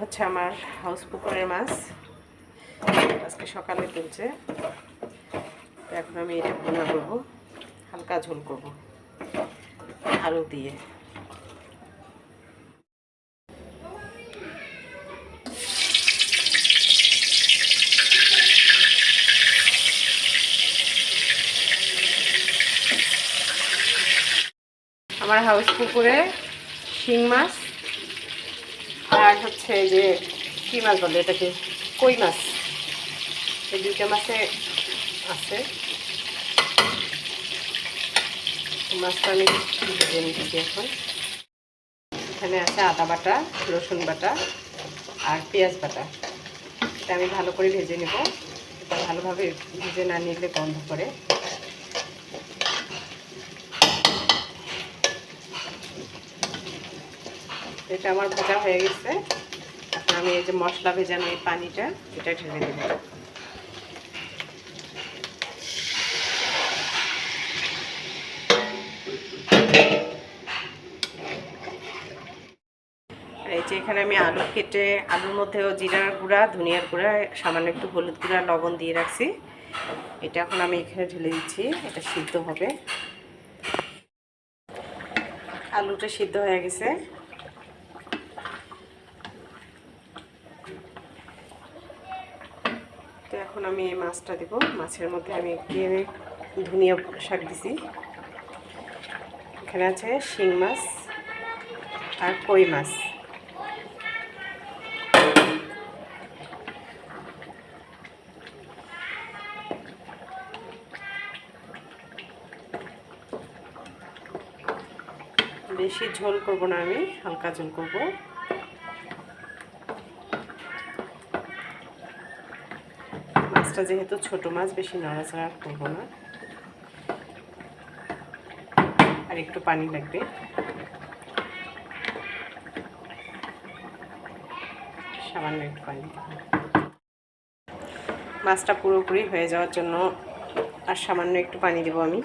হচ্ছে আমার হাউস পুকুরের মাছ। আজকে সকালে তুলছে। এখন আমি এটা ভুনা করব, হালকা ঝোল করব, আলু দিয়ে। আমার হাউস পুকুরে শিং মাছ। আর হচ্ছে যে কী মাছ বলে এটাকে? কই মাছ? এই দুইটা মাছে আছে। মাছটা আমি ভেজে নিচ্ছি এখন। এখানে আছে আদা বাটা, রসুন বাটা আর পেঁয়াজ বাটা। এটা আমি ভালো করে ভেজে নেব। এটা ভালোভাবে ভেজে না নিলে গন্ধ করে। এটা আমার ভাজা হয়ে গেছে। আমি এই যে মশলা ভেজানো এই পানিটা, এটা ঢেলে দেবো। এই যে এখানে আমি আলু কেটে, আলুর মধ্যেও জিরার গুঁড়া, ধনিয়ার গুঁড়া, সামান্য একটু হলুদ গুঁড়া, লবণ দিয়ে রাখছি। এটা এখন আমি এখানে ঢেলে দিচ্ছি, এটা সিদ্ধ হবে। আলুটা সিদ্ধ হয়ে গেছে। তো এখন আমি এই মাছটা দেবো। মাছের মধ্যে আমি একটি ধনিয়া শাক দিছি। এখানে আছে শিং মাছ আর কই মাছ। বেশি ঝোল করব না আমি, হালকা ঝোল করব। মাছটা যেহেতু ছোট মাছ, বেশি নড়াচড়া করব না। আর একটু পানি লাগবে। সামান্য একটু পানি। মাছটা পুরোপুরি হয়ে যাওয়ার জন্য আর সামান্য একটু পানি দেবো আমি।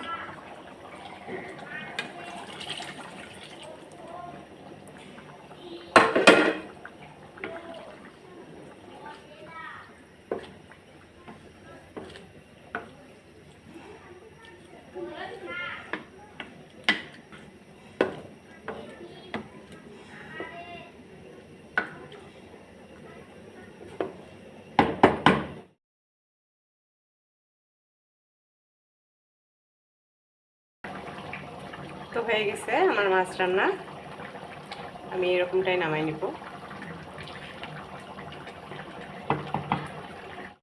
হয়ে গেছে আমার মাছ রান্না। আমি এরকমটাই নামাই নেব।